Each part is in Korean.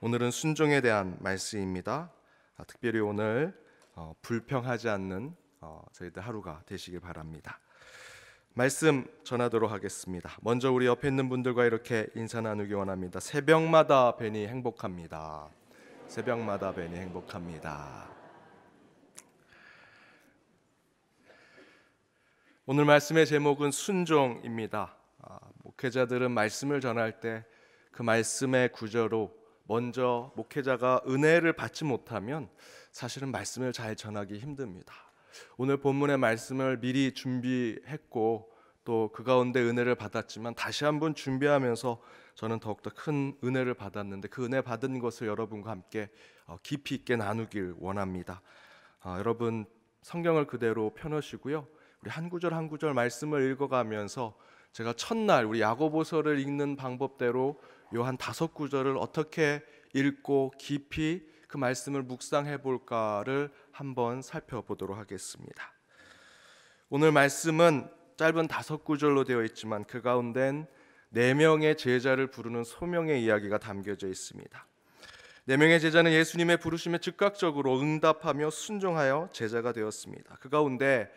오늘은 순종에 대한 말씀입니다. 아, 특별히 오늘 어, 불평하지 않는 어, 저희들 하루가 되시길 바랍니다. 말씀 전하도록 하겠습니다. 먼저 우리 옆에 있는 분들과 이렇게 인사 나누기 원합니다. 새벽마다 뵈니 행복합니다. 새벽마다 뵈니 행복합니다. 오늘 말씀의 제목은 순종입니다. 아, 목회자들은 말씀을 전할 때 그 말씀의 구절로 먼저 목회자가 은혜를 받지 못하면 사실은 말씀을 잘 전하기 힘듭니다. 오늘 본문의 말씀을 미리 준비했고 또 그 가운데 은혜를 받았지만 다시 한번 준비하면서 저는 더욱더 큰 은혜를 받았는데 그 은혜 받은 것을 여러분과 함께 어, 깊이 있게 나누길 원합니다. 아, 여러분 성경을 그대로 펴놓으시고요. 우리 한 구절 한 구절 말씀을 읽어가면서 제가 첫날 우리 야고보서를 읽는 방법대로 요한 다섯 구절을 어떻게 읽고 깊이 그 말씀을 묵상해 볼까를 한번 살펴보도록 하겠습니다. 오늘 말씀은 짧은 다섯 구절로 되어 있지만 그 가운데는 네 명의 제자를 부르는 소명의 이야기가 담겨져 있습니다. 네 명의 제자는 예수님의 부르심에 즉각적으로 응답하며 순종하여 제자가 되었습니다. 그 가운데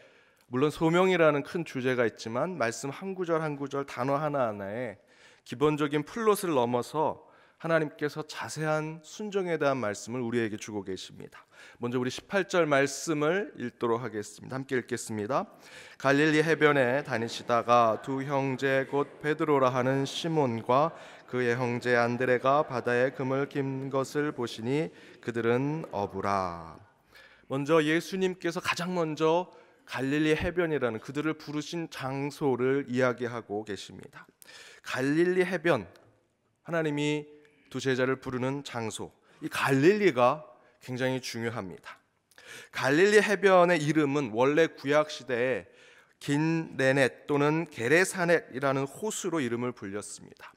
물론 소명이라는 큰 주제가 있지만 말씀 한 구절 한 구절 단어 하나하나에 기본적인 플롯을 넘어서 하나님께서 자세한 순종에 대한 말씀을 우리에게 주고 계십니다. 먼저 우리 18절 말씀을 읽도록 하겠습니다. 함께 읽겠습니다. 갈릴리 해변에 다니시다가 두 형제 곧 베드로라 하는 시몬과 그의 형제 안드레가 바다에 금을 긴 것을 보시니 그들은 어부라. 먼저 예수님께서 가장 먼저 갈릴리 해변이라는 그들을 부르신 장소를 이야기하고 계십니다. 갈릴리 해변 하나님이 두 제자를 부르는 장소. 이 갈릴리가 굉장히 중요합니다. 갈릴리 해변의 이름은 원래 구약 시대에 긴레넷 또는 게레사넷이라는 호수로 이름을 불렸습니다.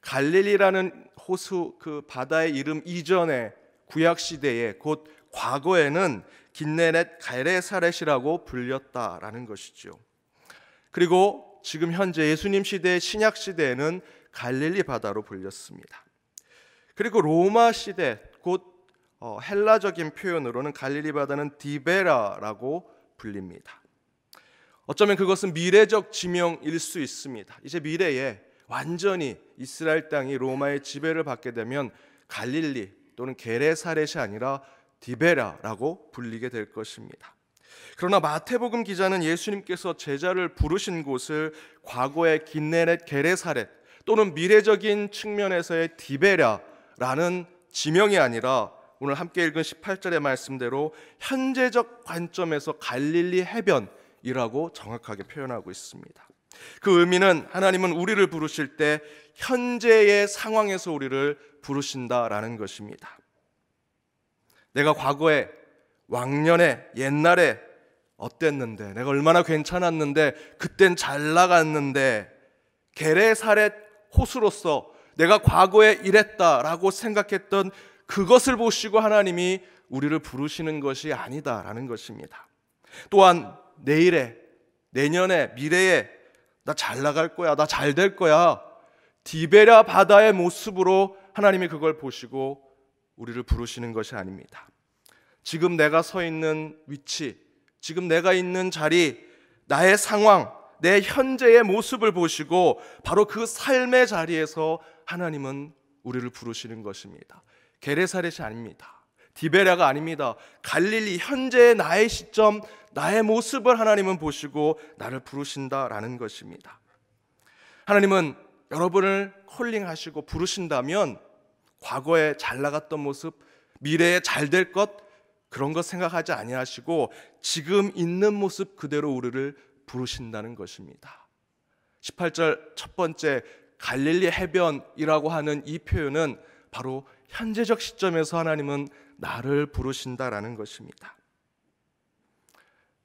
갈릴리라는 호수 그 바다의 이름 이전에 구약 시대에 곧 과거에는 긴네넷 가레사렛이라고 불렸다라는 것이죠. 그리고 지금 현재 예수님 시대 신약 시대에는 갈릴리 바다로 불렸습니다. 그리고 로마 시대 곧 어, 헬라적인 표현으로는 갈릴리 바다는 디베라라고 불립니다. 어쩌면 그것은 미래적 지명일 수 있습니다. 이제 미래에 완전히 이스라엘 땅이 로마의 지배를 받게 되면 갈릴리 또는 게레사렛이 아니라 디베라라고 불리게 될 것입니다. 그러나 마태복음 기자는 예수님께서 제자를 부르신 곳을 과거의 긴네렛 게레사렛 또는 미래적인 측면에서의 디베라라는 지명이 아니라 오늘 함께 읽은 18절의 말씀대로 현재적 관점에서 갈릴리 해변이라고 정확하게 표현하고 있습니다. 그 의미는 하나님은 우리를 부르실 때 현재의 상황에서 우리를 부르신다라는 것입니다. 내가 과거에 왕년에 옛날에 어땠는데 내가 얼마나 괜찮았는데 그땐 잘 나갔는데 게레사렛 호수로서 내가 과거에 이랬다라고 생각했던 그것을 보시고 하나님이 우리를 부르시는 것이 아니다라는 것입니다. 또한 내일에 내년에 미래에 나 잘 나갈 거야. 나 잘 될 거야. 디베랴 바다의 모습으로 하나님이 그걸 보시고 우리를 부르시는 것이 아닙니다. 지금 내가 서 있는 위치, 지금 내가 있는 자리, 나의 상황, 내 현재의 모습을 보시고 바로 그 삶의 자리에서 하나님은 우리를 부르시는 것입니다. 게레사렛이 아닙니다. 디베라가 아닙니다. 갈릴리 현재의 나의 시점, 나의 모습을 하나님은 보시고 나를 부르신다라는 것입니다. 하나님은 여러분을 콜링하시고 부르신다면 과거에 잘 나갔던 모습, 미래에 잘 될 것, 그런 것 생각하지 아니하시고 지금 있는 모습 그대로 우리를 부르신다는 것입니다. 18절 첫 번째 갈릴리 해변이라고 하는 이 표현은 바로 현재적 시점에서 하나님은 나를 부르신다라는 것입니다.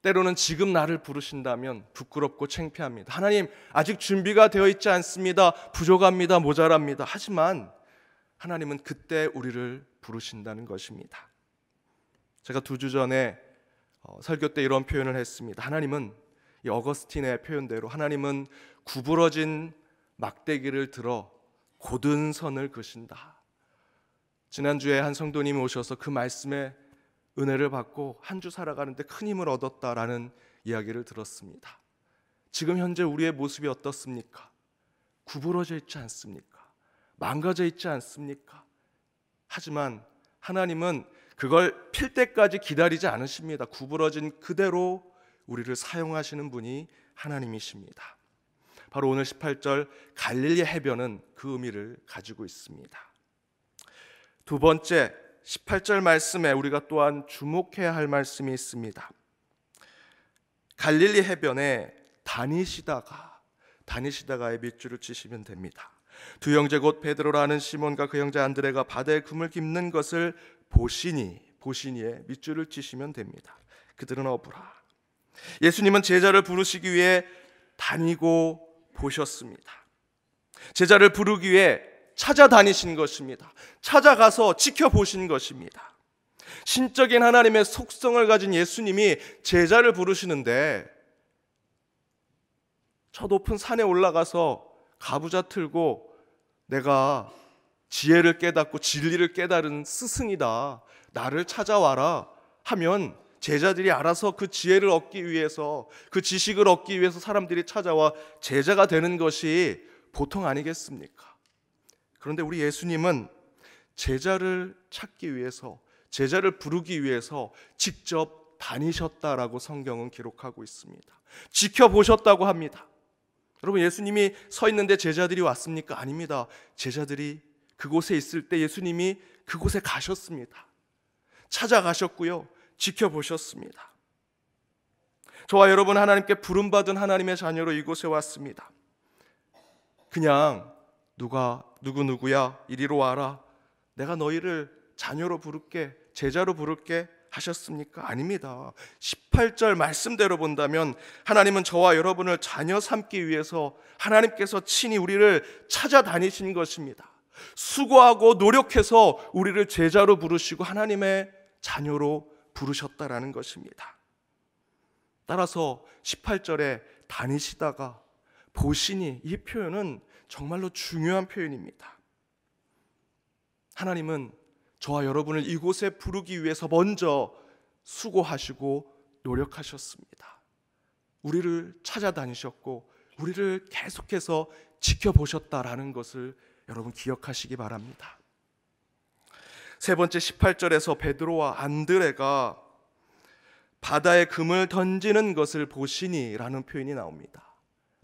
때로는 지금 나를 부르신다면 부끄럽고 창피합니다. 하나님, 아직 준비가 되어 있지 않습니다. 부족합니다. 모자랍니다. 하지만 하나님은 그때 우리를 부르신다는 것입니다. 제가 두 주 전에 어, 설교 때 이런 표현을 했습니다. 하나님은 이 어거스틴의 표현대로 하나님은 구부러진 막대기를 들어 고든 선을 그신다. 지난주에 한 성도님이 오셔서 그 말씀에 은혜를 받고 한 주 살아가는데 큰 힘을 얻었다라는 이야기를 들었습니다. 지금 현재 우리의 모습이 어떻습니까? 구부러져 있지 않습니까? 망가져 있지 않습니까? 하지만 하나님은 그걸 필 때까지 기다리지 않으십니다. 구부러진 그대로 우리를 사용하시는 분이 하나님이십니다. 바로 오늘 18절 갈릴리 해변은 그 의미를 가지고 있습니다. 두 번째 18절 말씀에 우리가 또한 주목해야 할 말씀이 있습니다. 갈릴리 해변에 다니시다가 다니시다가의 밑줄을 치시면 됩니다. 두 형제 곧 베드로라는 시몬과 그 형제 안드레가 바다에 금을 깁는 것을 보시니 보시니에 밑줄을 치시면 됩니다. 그들은 어부라. 예수님은 제자를 부르시기 위해 다니고 보셨습니다. 제자를 부르기 위해 찾아다니신 것입니다. 찾아가서 지켜보신 것입니다. 신적인 하나님의 속성을 가진 예수님이 제자를 부르시는데 저 높은 산에 올라가서 가부좌 틀고 내가 지혜를 깨닫고 진리를 깨달은 스승이다. 나를 찾아와라 하면 제자들이 알아서 그 지혜를 얻기 위해서 그 지식을 얻기 위해서 사람들이 찾아와 제자가 되는 것이 보통 아니겠습니까? 그런데 우리 예수님은 제자를 찾기 위해서 제자를 부르기 위해서 직접 다니셨다라고 성경은 기록하고 있습니다. 지켜보셨다고 합니다. 여러분 예수님이 서 있는데 제자들이 왔습니까? 아닙니다. 제자들이 그곳에 있을 때 예수님이 그곳에 가셨습니다. 찾아가셨고요. 지켜보셨습니다. 저와 여러분 하나님께 부름받은 하나님의 자녀로 이곳에 왔습니다. 그냥 누가 누구 누구야 이리로 와라. 내가 너희를 자녀로 부를게 제자로 부를게 하셨습니까? 아닙니다. 18절 말씀대로 본다면 하나님은 저와 여러분을 자녀 삼기 위해서 하나님께서 친히 우리를 찾아다니신 것입니다. 수고하고 노력해서 우리를 제자로 부르시고 하나님의 자녀로 부르셨다라는 것입니다. 따라서 18절에 다니시다가 보시니 이 표현은 정말로 중요한 표현입니다. 하나님은 저와 여러분을 이곳에 부르기 위해서 먼저 수고하시고 노력하셨습니다. 우리를 찾아다니셨고 우리를 계속해서 지켜보셨다라는 것을 여러분 기억하시기 바랍니다. 세 번째 18절에서 베드로와 안드레가 바다에 금을 던지는 것을 보시니라는 표현이 나옵니다.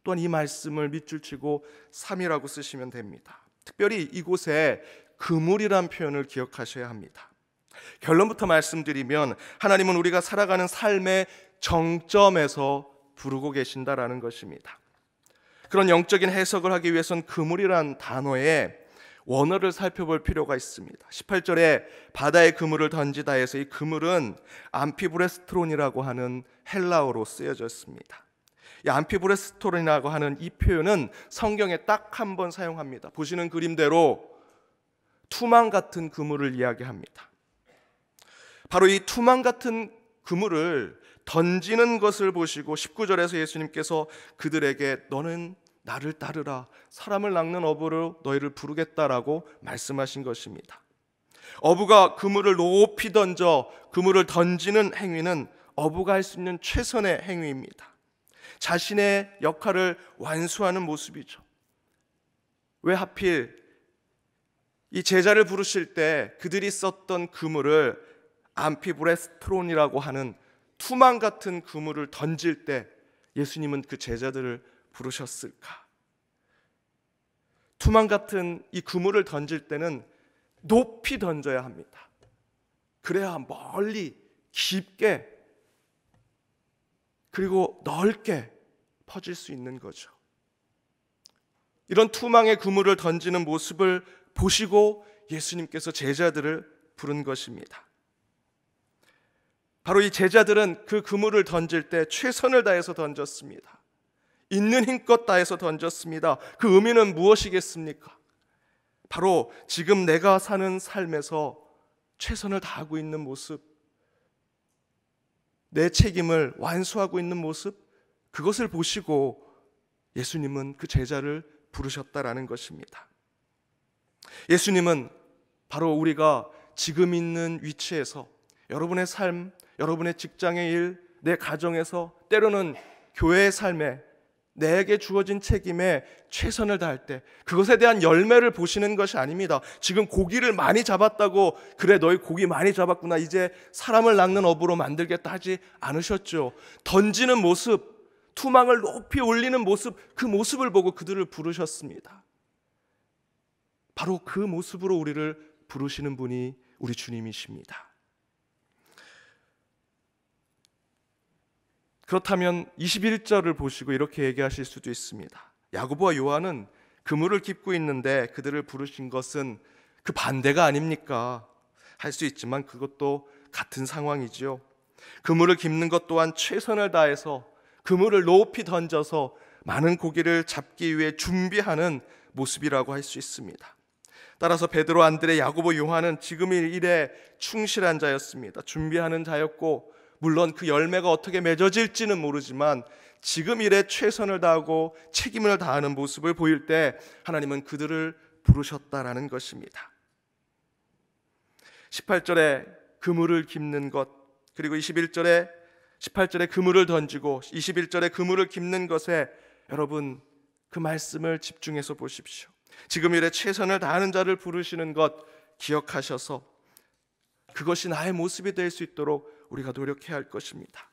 또한 이 말씀을 밑줄 치고 3이라고 쓰시면 됩니다. 특별히 이곳에 그물이란 표현을 기억하셔야 합니다. 결론부터 말씀드리면 하나님은 우리가 살아가는 삶의 정점에서 부르고 계신다라는 것입니다. 그런 영적인 해석을 하기 위해선 그물이란 단어에 원어를 살펴볼 필요가 있습니다. 18절에 바다에 그물을 던지다 해서 이 그물은 암피브레스트론이라고 하는 헬라어로 쓰여졌습니다. 이 암피브레스트론이라고 하는 이 표현은 성경에 딱 한 번 사용합니다. 보시는 그림대로 투망 같은 그물을 이야기합니다. 바로 이 투망 같은 그물을 던지는 것을 보시고 19절에서 예수님께서 그들에게 너는 나를 따르라 사람을 낚는 어부로 너희를 부르겠다라고 말씀하신 것입니다. 어부가 그물을 높이 던져 그물을 던지는 행위는 어부가 할 수 있는 최선의 행위입니다. 자신의 역할을 완수하는 모습이죠. 왜 하필 이 제자를 부르실 때 그들이 썼던 그물을 암피브레스트론이라고 하는 투망 같은 그물을 던질 때 예수님은 그 제자들을 부르셨을까? 투망 같은 이 그물을 던질 때는 높이 던져야 합니다. 그래야 멀리 깊게 그리고 넓게 퍼질 수 있는 거죠. 이런 투망의 그물을 던지는 모습을 보시고 예수님께서 제자들을 부른 것입니다. 바로 이 제자들은 그 그물을 던질 때 최선을 다해서 던졌습니다. 있는 힘껏 다해서 던졌습니다. 그 의미는 무엇이겠습니까? 바로 지금 내가 사는 삶에서 최선을 다하고 있는 모습, 내 책임을 완수하고 있는 모습, 그것을 보시고 예수님은 그 제자를 부르셨다라는 것입니다. 예수님은 바로 우리가 지금 있는 위치에서 여러분의 삶, 여러분의 직장의 일, 내 가정에서 때로는 교회의 삶에 내게 주어진 책임에 최선을 다할 때 그것에 대한 열매를 보시는 것이 아닙니다. 지금 고기를 많이 잡았다고 그래 너희 고기 많이 잡았구나 이제 사람을 낚는 업으로 만들겠다 하지 않으셨죠. 던지는 모습, 투망을 높이 올리는 모습 그 모습을 보고 그들을 부르셨습니다. 바로 그 모습으로 우리를 부르시는 분이 우리 주님이십니다. 그렇다면 21절을 보시고 이렇게 얘기하실 수도 있습니다. 야고보와 요한은 그물을 깁고 있는데 그들을 부르신 것은 그 반대가 아닙니까? 할 수 있지만 그것도 같은 상황이지요. 그물을 깁는 것 또한 최선을 다해서 그물을 높이 던져서 많은 고기를 잡기 위해 준비하는 모습이라고 할 수 있습니다. 따라서 베드로, 안드레, 야고보, 요한은 지금의 일에 충실한 자였습니다. 준비하는 자였고 물론 그 열매가 어떻게 맺어질지는 모르지만 지금 일에 최선을 다하고 책임을 다하는 모습을 보일 때 하나님은 그들을 부르셨다라는 것입니다. 18절에 그물을 깁는 것 그리고 21절에 18절에 그물을 던지고 21절에 그물을 깁는 것에 여러분 그 말씀을 집중해서 보십시오. 지금 일에 최선을 다하는 자를 부르시는 것 기억하셔서 그것이 나의 모습이 될 수 있도록 우리가 노력해야 할 것입니다.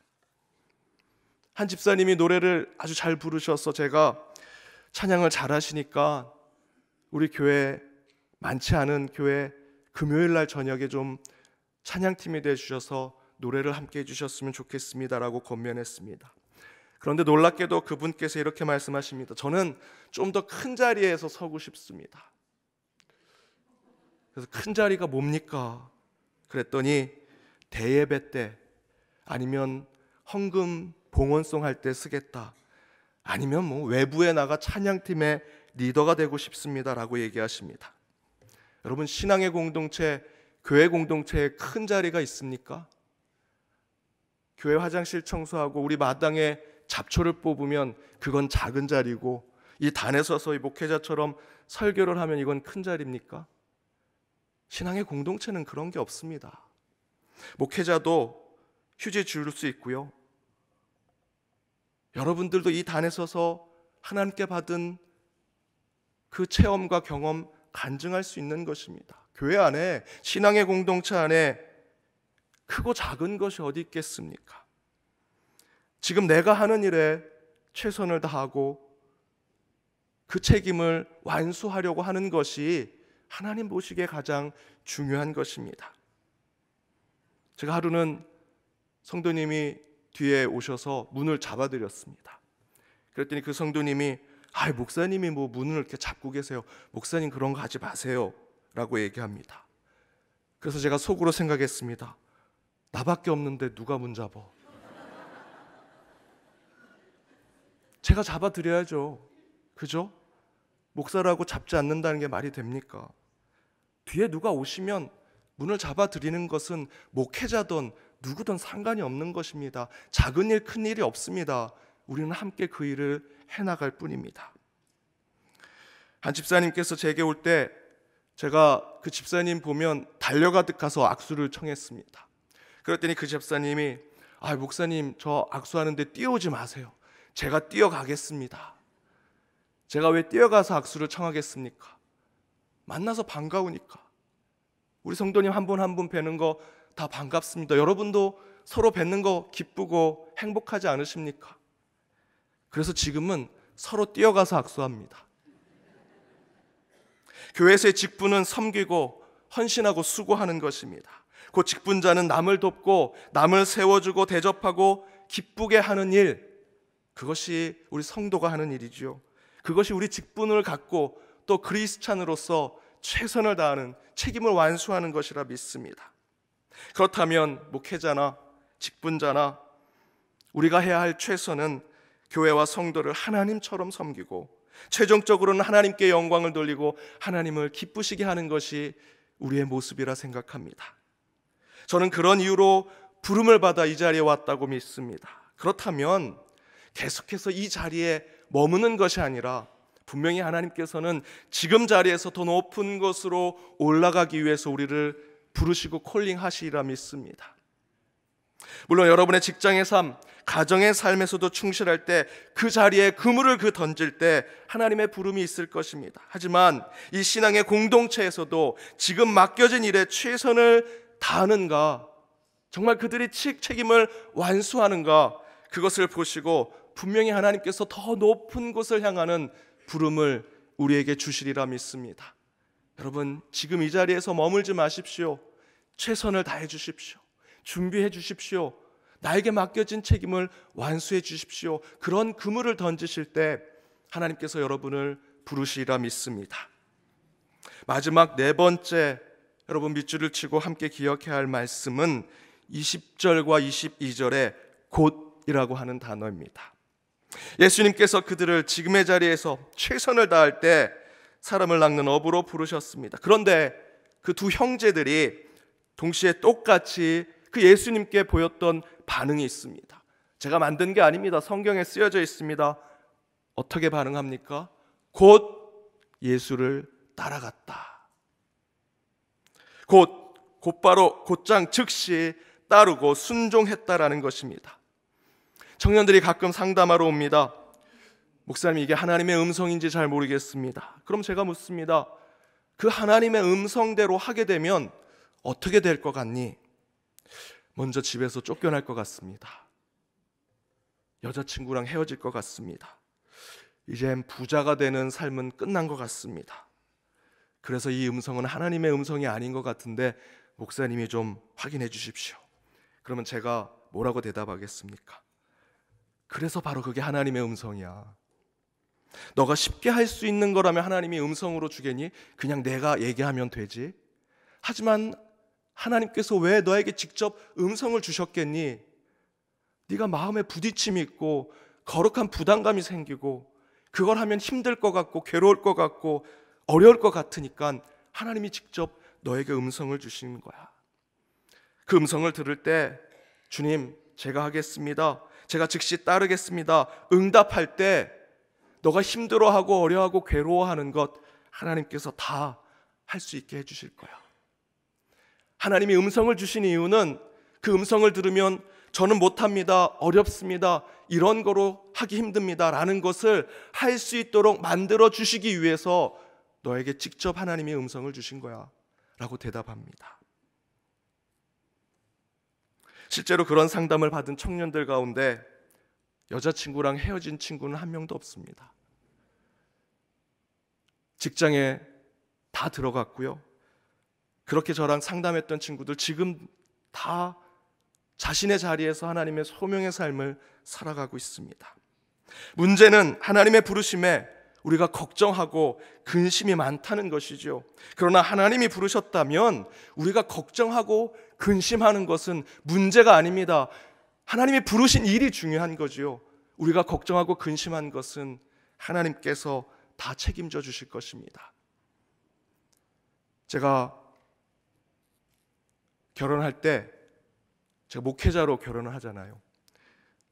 한 집사님이 노래를 아주 잘 부르셔서 제가 찬양을 잘 하시니까 우리 교회 많지 않은 교회 금요일 날 저녁에 좀 찬양팀이 돼 주셔서 노래를 함께 해 주셨으면 좋겠습니다라고 권면했습니다. 그런데 놀랍게도 그분께서 이렇게 말씀하십니다. 저는 좀 더 큰 자리에서 서고 싶습니다. 그래서 큰 자리가 뭡니까? 그랬더니 대예배 때 아니면 헌금 봉헌송 할 때 쓰겠다. 아니면 뭐 외부에 나가 찬양팀의 리더가 되고 싶습니다라고 얘기하십니다. 여러분 신앙의 공동체, 교회 공동체에 큰 자리가 있습니까? 교회 화장실 청소하고 우리 마당에 잡초를 뽑으면 그건 작은 자리고 이 단에 서서 이 목회자처럼 설교를 하면 이건 큰 자리입니까? 신앙의 공동체는 그런 게 없습니다. 목회자도 휴지 줄 수 있고요. 여러분들도 이 단에 서서 하나님께 받은 그 체험과 경험 간증할 수 있는 것입니다. 교회 안에 신앙의 공동체 안에 크고 작은 것이 어디 있겠습니까? 지금 내가 하는 일에 최선을 다하고 그 책임을 완수하려고 하는 것이 하나님 보시기에 가장 중요한 것입니다. 제가 하루는 성도님이 뒤에 오셔서 문을 잡아드렸습니다. 그랬더니 그 성도님이 아, 목사님이 뭐 문을 이렇게 잡고 계세요. 목사님 그런 거 하지 마세요. 라고 얘기합니다. 그래서 제가 속으로 생각했습니다. 나밖에 없는데 누가 문 잡어? 제가 잡아드려야죠. 그죠? 목사라고 잡지 않는다는 게 말이 됩니까? 뒤에 누가 오시면 문을 잡아 드리는 것은 목회자든 누구든 상관이 없는 것입니다. 작은 일, 큰 일이 없습니다. 우리는 함께 그 일을 해 나갈 뿐입니다. 한 집사님께서 제게 올 때 제가 그 집사님 보면 달려가듯 가서 악수를 청했습니다. 그랬더니 그 집사님이 아, 목사님 저 악수하는데 뛰어오지 마세요. 제가 뛰어가겠습니다. 제가 왜 뛰어가서 악수를 청하겠습니까? 만나서 반가우니까. 우리 성도님 한 분 한 분 뵈는 거 다 반갑습니다. 여러분도 서로 뵙는 거 기쁘고 행복하지 않으십니까? 그래서 지금은 서로 뛰어가서 악수합니다. 교회에서의 직분은 섬기고 헌신하고 수고하는 것입니다. 그 직분자는 남을 돕고 남을 세워주고 대접하고 기쁘게 하는 일, 그것이 우리 성도가 하는 일이지요. 그것이 우리 직분을 갖고 또 그리스찬으로서 최선을 다하는 책임을 완수하는 것이라 믿습니다. 그렇다면 목회자나 직분자나 우리가 해야 할 최선은 교회와 성도를 하나님처럼 섬기고 최종적으로는 하나님께 영광을 돌리고 하나님을 기쁘시게 하는 것이 우리의 모습이라 생각합니다. 저는 그런 이유로 부름을 받아 이 자리에 왔다고 믿습니다. 그렇다면 계속해서 이 자리에 머무는 것이 아니라 분명히 하나님께서는 지금 자리에서 더 높은 곳으로 올라가기 위해서 우리를 부르시고 콜링하시리라 믿습니다. 물론 여러분의 직장의 삶, 가정의 삶에서도 충실할 때 그 자리에 그물을 그 던질 때 하나님의 부름이 있을 것입니다. 하지만 이 신앙의 공동체에서도 지금 맡겨진 일에 최선을 다하는가, 정말 그들이 책임을 완수하는가, 그것을 보시고 분명히 하나님께서 더 높은 곳을 향하는 부름을 우리에게 주시리라 믿습니다. 여러분, 지금 이 자리에서 머물지 마십시오. 최선을 다해 주십시오. 준비해 주십시오. 나에게 맡겨진 책임을 완수해 주십시오. 그런 그물을 던지실 때 하나님께서 여러분을 부르시리라 믿습니다. 마지막 네 번째 여러분 밑줄을 치고 함께 기억해야 할 말씀은 20절과 22절의 곧이라고 하는 단어입니다. 예수님께서 그들을 지금의 자리에서 최선을 다할 때 사람을 낚는 업으로 부르셨습니다. 그런데 그 두 형제들이 동시에 똑같이 그 예수님께 보였던 반응이 있습니다. 제가 만든 게 아닙니다. 성경에 쓰여져 있습니다. 어떻게 반응합니까? 곧 예수를 따라갔다. 곧 곧바로 곧장 즉시 따르고 순종했다라는 것입니다. 청년들이 가끔 상담하러 옵니다. 목사님 이게 하나님의 음성인지 잘 모르겠습니다. 그럼 제가 묻습니다. 그 하나님의 음성대로 하게 되면 어떻게 될 것 같니? 먼저 집에서 쫓겨날 것 같습니다. 여자친구랑 헤어질 것 같습니다. 이젠 부자가 되는 삶은 끝난 것 같습니다. 그래서 이 음성은 하나님의 음성이 아닌 것 같은데 목사님이 좀 확인해 주십시오. 그러면 제가 뭐라고 대답하겠습니까? 그래서 바로 그게 하나님의 음성이야. 너가 쉽게 할 수 있는 거라면 하나님이 음성으로 주겠니? 그냥 내가 얘기하면 되지. 하지만 하나님께서 왜 너에게 직접 음성을 주셨겠니? 네가 마음에 부딪힘이 있고 거룩한 부담감이 생기고 그걸 하면 힘들 것 같고 괴로울 것 같고 어려울 것 같으니까 하나님이 직접 너에게 음성을 주시는 거야. 그 음성을 들을 때 주님 제가 하겠습니다. 제가 즉시 따르겠습니다. 응답할 때 너가 힘들어하고 어려워하고 괴로워하는 것 하나님께서 다 할 수 있게 해주실 거야. 하나님이 음성을 주신 이유는 그 음성을 들으면 저는 못합니다. 어렵습니다. 이런 거로 하기 힘듭니다. 라는 것을 할 수 있도록 만들어 주시기 위해서 너에게 직접 하나님이 음성을 주신 거야. 라고 대답합니다. 실제로 그런 상담을 받은 청년들 가운데 여자친구랑 헤어진 친구는 한 명도 없습니다. 직장에 다 들어갔고요. 그렇게 저랑 상담했던 친구들 지금 다 자신의 자리에서 하나님의 소명의 삶을 살아가고 있습니다. 문제는 하나님의 부르심에 우리가 걱정하고 근심이 많다는 것이죠. 그러나 하나님이 부르셨다면 우리가 걱정하고 근심하는 것은 문제가 아닙니다. 하나님이 부르신 일이 중요한 거지요. 우리가 걱정하고 근심한 것은 하나님께서 다 책임져 주실 것입니다. 제가 결혼할 때 제가 목회자로 결혼을 하잖아요.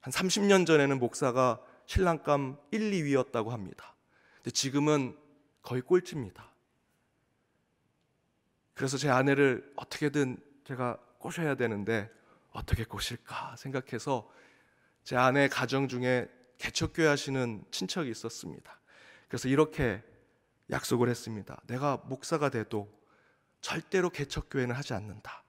한 30년 전에는 목사가 신랑감 1, 2위였다고 합니다. 근데 지금은 거의 꼴찌입니다. 그래서 제 아내를 어떻게든 제가 꼬셔야 되는데 어떻게 꼬실까 생각해서 제 아내 가정 중에 개척교회 하시는 친척이 있었습니다. 그래서 이렇게 약속을 했습니다. 내가 목사가 돼도 절대로 개척교회는 하지 않는다.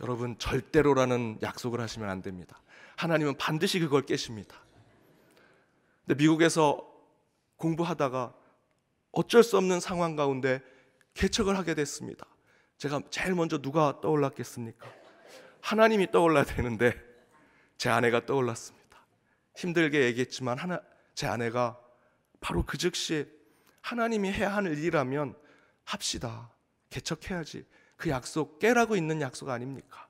여러분 절대로라는 약속을 하시면 안 됩니다. 하나님은 반드시 그걸 깨십니다. 근데 미국에서 공부하다가 어쩔 수 없는 상황 가운데 개척을 하게 됐습니다. 제가 제일 먼저 누가 떠올랐겠습니까? 하나님이 떠올라야 되는데 제 아내가 떠올랐습니다. 힘들게 얘기했지만 하나, 제 아내가 바로 그 즉시 하나님이 해야 하는 일이라면 합시다. 개척해야지. 그 약속 깨라고 있는 약속 아닙니까?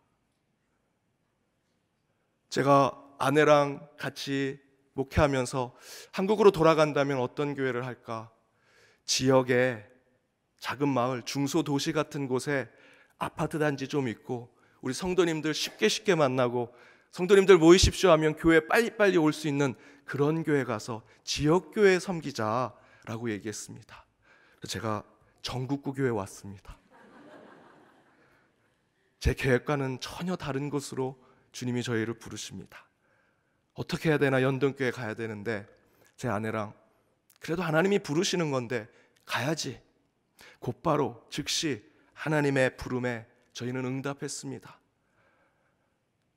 제가 아내랑 같이 목회하면서 한국으로 돌아간다면 어떤 교회를 할까? 지역에 작은 마을, 중소도시 같은 곳에 아파트 단지 좀 있고 우리 성도님들 쉽게 쉽게 만나고 성도님들 모이십시오 하면 교회 빨리빨리 올 수 있는 그런 교회 가서 지역 교회 섬기자라고 얘기했습니다. 제가 전국구 교회 왔습니다. 제 계획과는 전혀 다른 곳으로 주님이 저희를 부르십니다. 어떻게 해야 되나 연동교회 가야 되는데 제 아내랑 그래도 하나님이 부르시는 건데 가야지. 곧바로 즉시 하나님의 부름에 저희는 응답했습니다.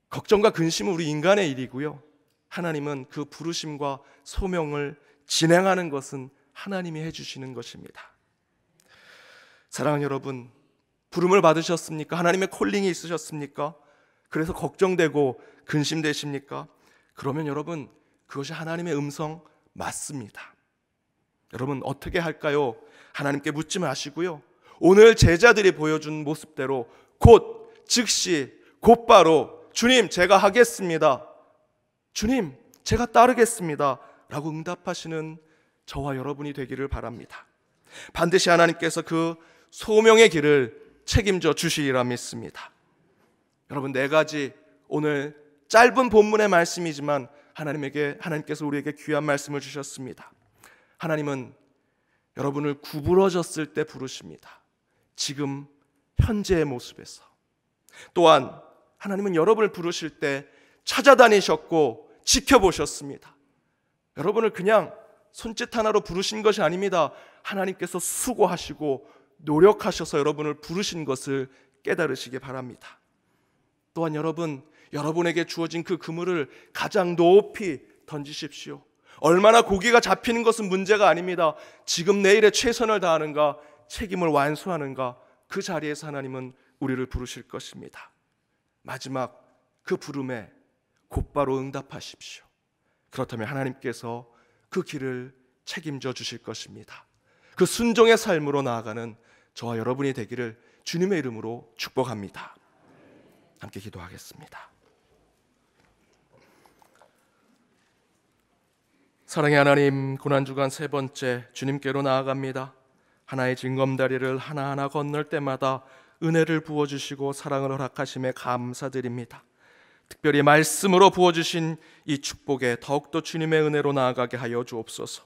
걱정과 근심은 우리 인간의 일이고요. 하나님은 그 부르심과 소명을 진행하는 것은 하나님이 해주시는 것입니다. 사랑하는 여러분, 부름을 받으셨습니까? 하나님의 콜링이 있으셨습니까? 그래서 걱정되고 근심되십니까? 그러면 여러분, 그것이 하나님의 음성 맞습니다. 여러분, 어떻게 할까요? 하나님께 묻지 마시고요. 오늘 제자들이 보여준 모습대로 곧, 즉시, 곧바로 주님, 제가 하겠습니다. 주님, 제가 따르겠습니다. 라고 응답하시는 저와 여러분이 되기를 바랍니다. 반드시 하나님께서 그 소명의 길을 책임져 주시리라 믿습니다. 여러분 네 가지 오늘 짧은 본문의 말씀이지만 하나님에게 하나님께서 우리에게 귀한 말씀을 주셨습니다. 하나님은 여러분을 구부러졌을 때 부르십니다. 지금 현재의 모습에서 또한 하나님은 여러분을 부르실 때 찾아다니셨고 지켜보셨습니다. 여러분을 그냥 손짓 하나로 부르신 것이 아닙니다. 하나님께서 수고하시고 노력하셔서 여러분을 부르신 것을 깨달으시기 바랍니다. 또한 여러분, 여러분에게 주어진 그 그물을 가장 높이 던지십시오. 얼마나 고기가 잡히는 것은 문제가 아닙니다. 지금 내일에 최선을 다하는가, 책임을 완수하는가, 그 자리에서 하나님은 우리를 부르실 것입니다. 마지막 그 부름에 곧바로 응답하십시오. 그렇다면 하나님께서 그 길을 책임져 주실 것입니다. 그 순종의 삶으로 나아가는 저와 여러분이 되기를 주님의 이름으로 축복합니다. 함께 기도하겠습니다. 사랑의 하나님, 고난주간 세 번째 주님께로 나아갑니다. 하나의 징검다리를 하나하나 건널 때마다 은혜를 부어주시고 사랑을 허락하심에 감사드립니다. 특별히 말씀으로 부어주신 이 축복에 더욱더 주님의 은혜로 나아가게 하여 주옵소서.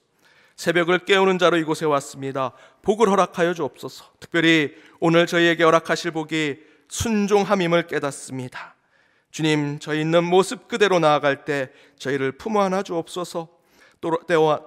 새벽을 깨우는 자로 이곳에 왔습니다. 복을 허락하여 주옵소서. 특별히 오늘 저희에게 허락하실 복이 순종함임을 깨닫습니다. 주님, 저희 있는 모습 그대로 나아갈 때 저희를 품어 안아 주옵소서.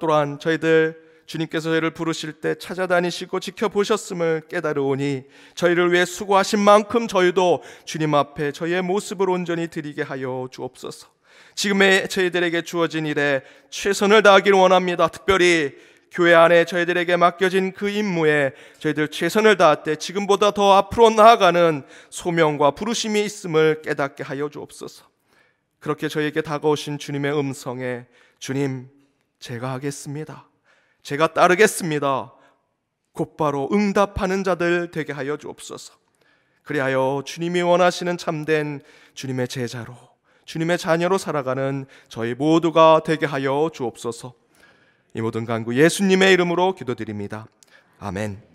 또한 저희들 주님께서 저희를 부르실 때 찾아다니시고 지켜보셨음을 깨달으오니 저희를 위해 수고하신 만큼 저희도 주님 앞에 저희의 모습을 온전히 드리게 하여 주옵소서. 지금의 저희들에게 주어진 일에 최선을 다하기를 원합니다. 특별히 교회 안에 저희들에게 맡겨진 그 임무에 저희들 최선을 다할 지금보다 더 앞으로 나아가는 소명과 부르심이 있음을 깨닫게 하여 주옵소서. 그렇게 저희에게 다가오신 주님의 음성에 주님 제가 하겠습니다. 제가 따르겠습니다. 곧바로 응답하는 자들 되게 하여 주옵소서. 그리하여 주님이 원하시는 참된 주님의 제자로 주님의 자녀로 살아가는 저희 모두가 되게 하여 주옵소서. 이 모든 간구 예수님의 이름으로 기도드립니다. 아멘.